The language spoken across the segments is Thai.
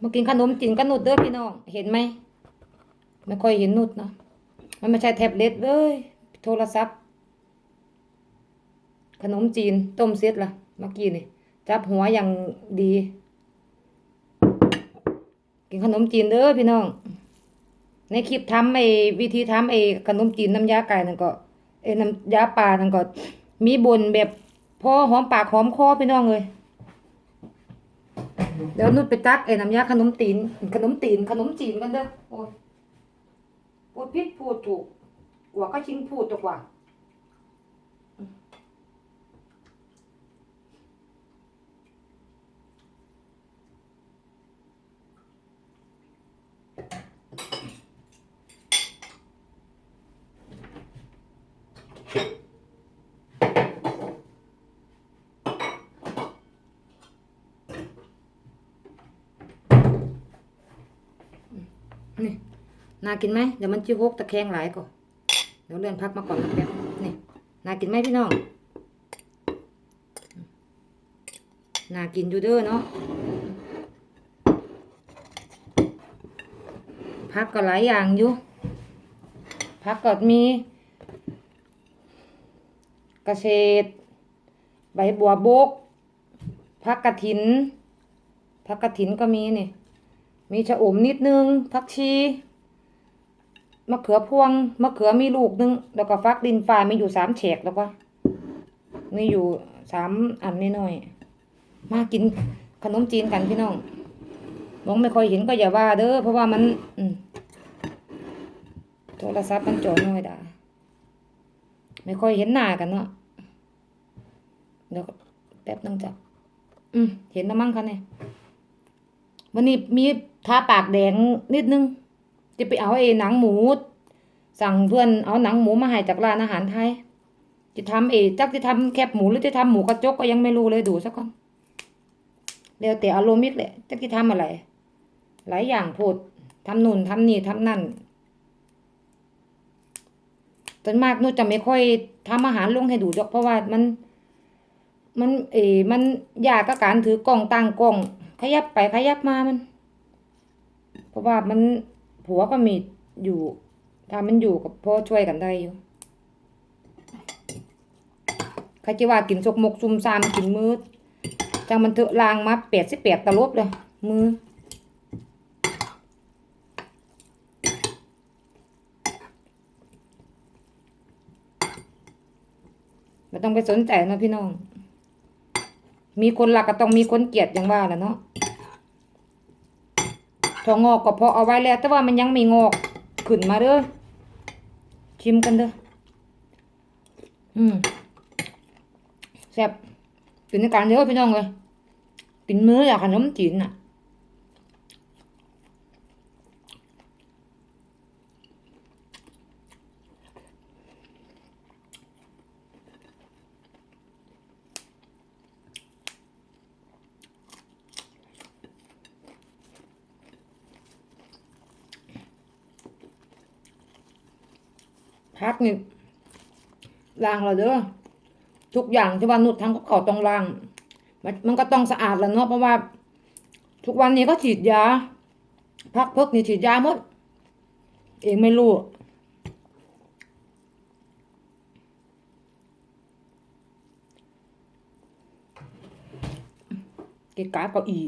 มากินขนมจีนกับนุดเด้อพี่น้อง เห็นไหมไม่ค่อยเห็นนุดนะมันไม่ใช่แท็บเล็ตเว้ยโทรศัพท์ ขนมจีนต้มเสร็จละเมื่อกี้นี่จับหัวอย่างดี กินขนมจีนเด้อพี่น้อง ในคลิปทำไอ้วิธีทำไอ้ขนมจีนน้ำยาไก่นั่นก็ เอ้น้ำยาปลานั่นก็มีบนแบบพอหอมปากหอมคอพี่น้องเลยเดี๋ยวนุชไปตักไอ้น้ำยาขนมตีน ขนมตีนขนมจีนกันเด้อโอ้ยพูดผิดพูดถูกกว่าก็ชิงพูดตัวกว่า นี่ น่ากินไหมเดี๋ยวมันจิ้วหกตะแคงหลายก่อนเดี๋ยวเลื่อนพักมาก่อนนะแป๊บนี่น่ากินไหมพี่น้องน่ากินอยู่เด้อเนาะพักก็หลายอย่างอยู่พักก็มีกระเฉดใบบัวบกพักกระถินพักกระถินก็มีนี่ มีชะอมนิดนึงผักชี มะเขือพวงมะเขือมีลูกนึง แล้วก็ฟักดินฟ้ามีอยู่สามแฉกแล้วก็มีอยู่สามอันนิดหน่อยๆมากินขนมจีนกันพี่น้องมองไม่ค่อยเห็นก็อย่าว่าเด้อเพราะว่ามันอืโทรศัพท์มันจอน้อยด่าไม่ค่อยเห็นหน้ากันเนาะเดี๋ยวแป๊บนึงจ้ะอืมเห็นแล้วมั้งคะเนี่ยวันนี้มีทาปากแดงนิดนึง จะไปเอาไอ้หนังหมู สั่งเพื่อนเอาหนังหมูมาให้จากร้านอาหารไทย จะทำเอจักจะทำแคบหมูหรือจะทำหมูกระจกก็ยังไม่รู้เลยดูสักก่อนแล้วแต่อารมณ์มิกแหละจักจะทำอะไร หลายอย่างพูดทำนู่นทำนี่ทำนั่นส่วนมากนู่จะไม่ค่อยทำอาหารลงให้ดูดอกเพราะว่ามัน มันเออมันยากกับการถือกล้องตั้งกล้อง ขยับไปขยับมามัน เพราะว่ามัน ผัวก็มีอยู่ถ้ามันอยู่กับพ่อช่วยกันได้อยู่ใครจะว่ากินสกมกซุมซามกินมืดจังมันเถอะลางมาแปดสิบแปดตลบเลย มือไม่ต้องไปสนใจนะพี่น้อง มีคนรักก็ต้องมีคนเกลียดอย่างว่าแหละเนาะ ทองงอกก็พอเอาไว้แล้ว แต่ว่ามันยังไม่งอกขึ้นมาเด้อชิมกันเด้ออืมแซ่บกินในการเยอะพี่น้องเลยกินมื้ออยากขนมจีนอะ พักนี่ล้างเราเด้อทุกอย่างที่ว่านุดทำก็เขาต้องล้างมันมันก็ต้องสะอาดแล้วเนาะเพราะว่า ทุกวันนี้ก็ฉีดยา พักเพิกนี่ฉีดยาหมด เองไม่รู้เกะกะเก้าอี้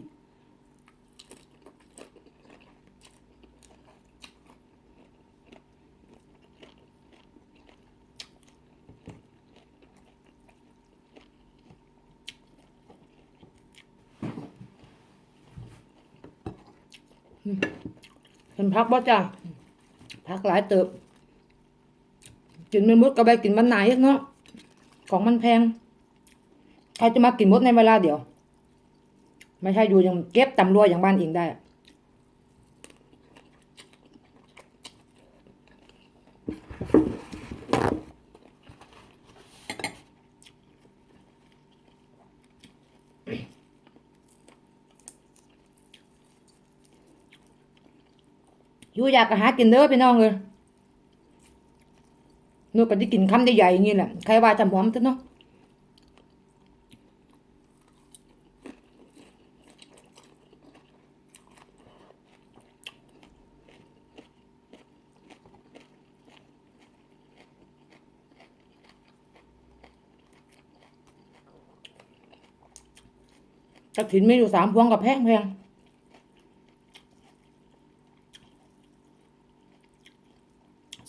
เห็นพักบ่จ้ะพักหลายเติบ กินมันมดก็ไปกินมันไหนเนาะของมันแพง ใครจะมากินมดในเวลาเดียว ไม่ใช่อยู่อย่างเก็บตำรวจอย่างบ้านเองได้ อยู่อยากก็หากินเด้อพี่น้องเลยนูก็จะกินคำใหญ่ๆอย่างนี้แหละใครว่าจำหอมซะเนาะกระถินไม่อยู่สามพวงกับแพงแพง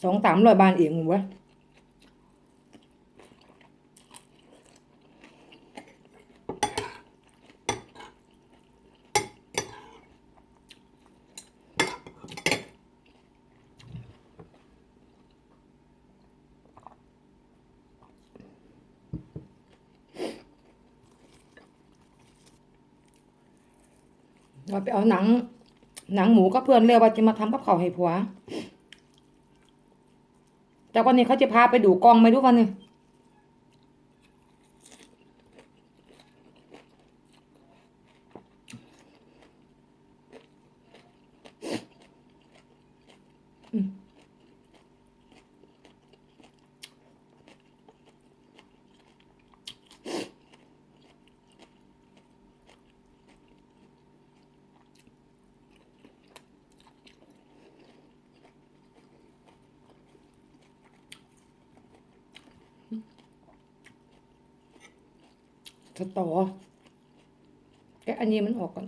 องสามร้อยบาทเองเว้ยเราไปเอาหนัง หนังหมูก็เพื่อนเรียกว่าจะมาทำกับข้าวให้ผัว แต่วันนี้เขาจะพาไปดูกองไหมทุกวันนี้ สตอแกะอันนี้มันออกก่อน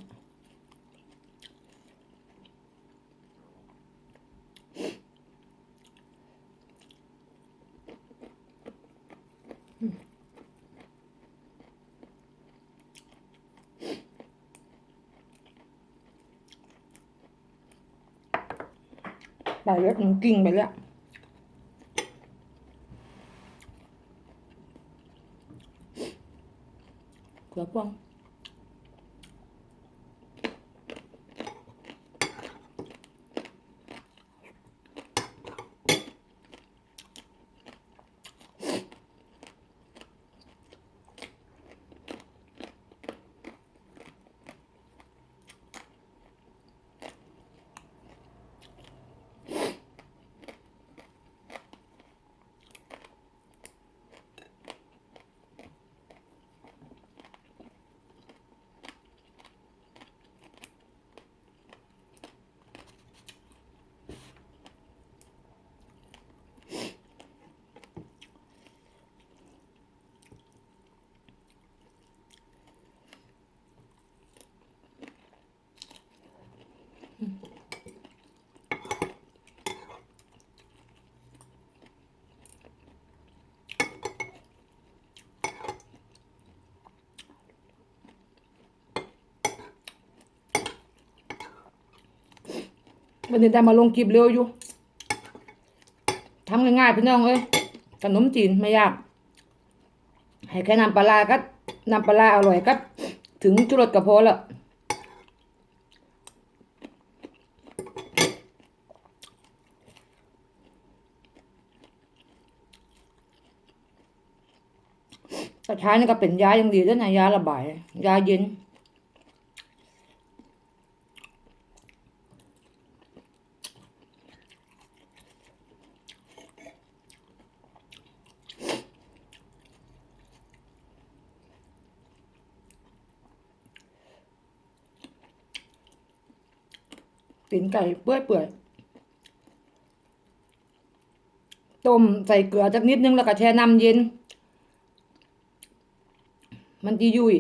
ไปแล้วมันกิ่งไปแล้ว เขื วันนี้ได้มาลงคลิปเร็วอยู่ทำง่ายๆพี่น้องเอ้ยขนมจีนไม่ยากให้แค่นำปลาก็นำปลาอร่อยก็ถึงจุรสก็พอแล้วกระชายนี่ก็เป็นยาอย่างดีด้วยนะยาระบาย ยาเย็น ตีนไก่เปื่อยเปื่อยต้มใส่เกลือจักนิดนึงแล้วก็แช่น้ำเย็น มันจะยุ่ย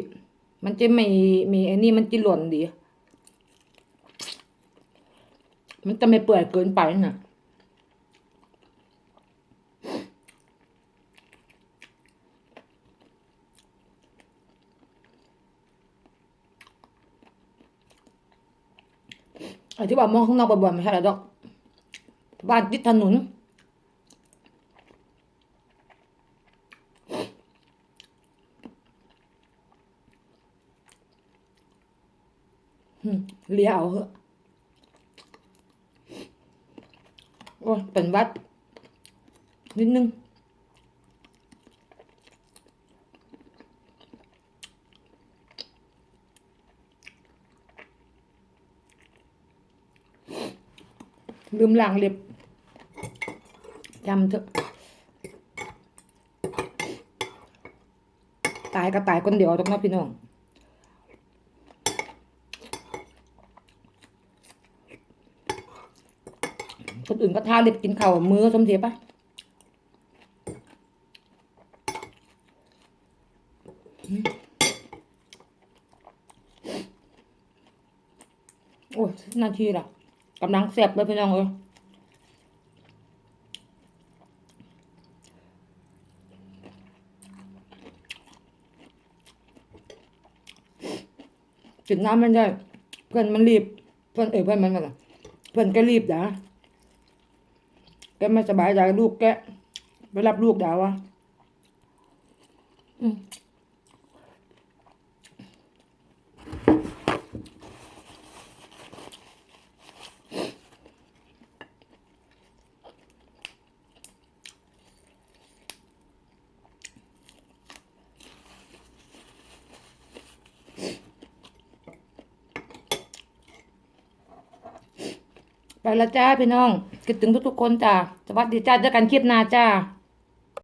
มันจะไม่มีไอ้นี่มันจะหล่นดี มันจะไม่เปื่อยเกินไปน่ะอ้ ที่ว่ามองข้างนอกบ่อยๆไม่ใช่หรอกบ้านติดถนนเลี้ยเอาเหอะโอ้เป็นวัดนิดนึง ลืมล้างเล็บยำเถอะตายก็ตายคนเดียวตรงนั้นพี่น้องคนอื่นก็ทาเล็บกินเข่ามือสมเสียปะโอ้ยนาทีละ กำลังแซ่บเลยพี่น้องเอ้ยกินน้ำมันได้ เพื่อนมันรีบ เพื่อนเอยเพื่อนมันอะไรเพื่อนก็รีบด่าแกไม่สบายใจลูกแกไปรับลูกดาวะอืม ละจ้าพี่น้องคิดถึงทุกๆคนจ้าสวัสดีจ้าเจอกันคลิปหน้าจ้า